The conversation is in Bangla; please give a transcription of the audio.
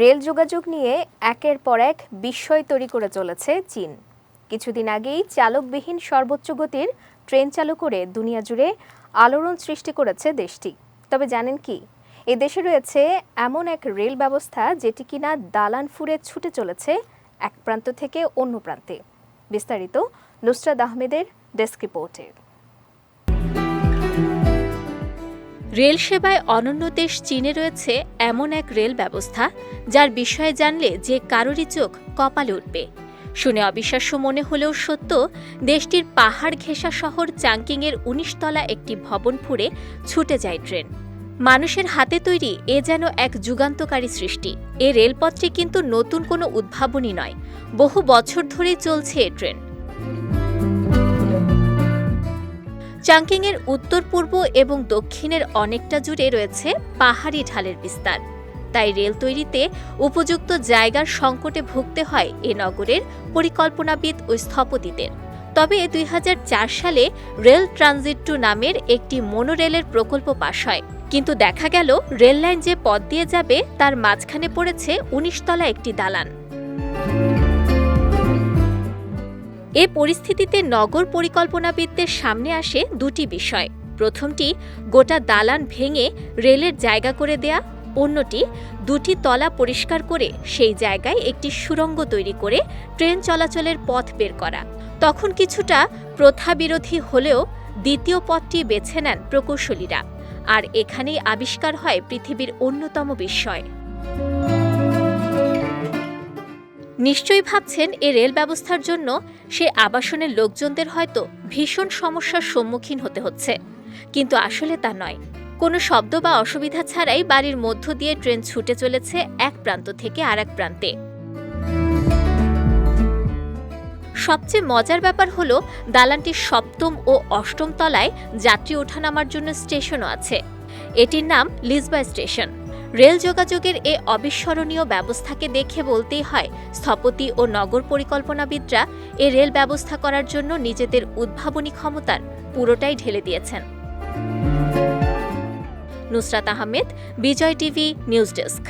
রেল যোগাযোগ নিয়ে একের পর এক বিস্ময় তৈরি করে চলেছে চীন। কিছুদিন আগেই চালকবিহীন সর্বোচ্চ গতির ট্রেন চালু করে দুনিয়া জুড়ে আলোড়ন সৃষ্টি করেছে দেশটি। তবে জানেন কি, এ দেশে রয়েছে এমন এক রেল ব্যবস্থা যেটি কিনা দালান ফুরে ছুটে চলেছে এক প্রান্ত থেকে অন্য প্রান্তে। বিস্তারিত নুসরাত আহমেদের ডেস্ক রিপোর্টে। রেল সেবায় অনন্য দেশ চীনে রয়েছে এমন এক রেল ব্যবস্থা, যার বিষয়ে জানলে যে কারোরই চোখ কপালে উঠবে। শুনে অবিশ্বাস্য মনে হলেও সত্য, দেশটির পাহাড় ঘেঁষা শহর চাংকিংয়ের উনিশ তলা একটি ভবন ফুঁড়ে ছুটে যায় ট্রেন। মানুষের হাতে তৈরি এ যেন এক যুগান্তকারী সৃষ্টি। এ রেলপথটি কিন্তু নতুন কোনো উদ্ভাবনী নয়। বহু বছর ধরেই চলছে এ ট্রেন। চাংকিংয়ের উত্তর পূর্ব এবং দক্ষিণের অনেকটা জুড়ে রয়েছে পাহাড়ি ঢালের বিস্তার। তাই রেল তৈরিতে উপযুক্ত জায়গার সংকটে ভুগতে হয় এ নগরের পরিকল্পনাবিদ ও স্থপতিদের। তবে দুই হাজার চার সালে রেল ট্রানজিট টু নামের একটি মোনোরেলের প্রকল্প পাশ হয়। কিন্তু দেখা গেল, রেল লাইন যে পথ দিয়ে যাবে, তার মাঝখানে পড়েছে উনিশতলা একটি দালান। এ পরিস্থিতিতে নগর পরিকল্পনাবিদদের সামনে আসে দুটি বিষয়। প্রথমটি, গোটা দালান ভেঙে রেলের জায়গা করে দেয়া। অন্যটি, দুটি তলা পরিষ্কার করে সেই জায়গায় একটি সুড়ঙ্গ তৈরি করে ট্রেন চলাচলের পথ বের করা। তখন কিছুটা প্রথাবিরোধী হলেও দ্বিতীয় পথটি বেছে নেন প্রকৌশলীরা। আর এখানেই আবিষ্কার হয় পৃথিবীর অন্যতম বিস্ময়। নিশ্চয়ই ভাবছেন এ রেল ব্যবস্থার জন্য সে আবাসনের লোকজনদের হয়তো ভীষণ সমস্যার সম্মুখীন হতে হচ্ছে। কিন্তু আসলে তা নয়। কোনো শব্দ বা অসুবিধা ছাড়াই বাড়ির মধ্য দিয়ে ট্রেন ছুটে চলেছে এক প্রান্ত থেকে আর এক প্রান্তে। সবচেয়ে মজার ব্যাপার হল, দালানটির সপ্তম ও অষ্টম তলায় যাত্রী ওঠানামার জন্য স্টেশনও আছে। এটির নাম লিসবা স্টেশন। রেল যোগাযোগের এ অবিস্মরণীয় ব্যবস্থাকে দেখে বলতেই হয়, স্থপতি ও নগর পরিকল্পনাবিদরা এ রেল ব্যবস্থা করার জন্য নিজেদের উদ্ভাবনী ক্ষমতার পুরোটাই ঢেলে দিয়েছেন। Nusrat Ahmed, Bijoy TV, news desk.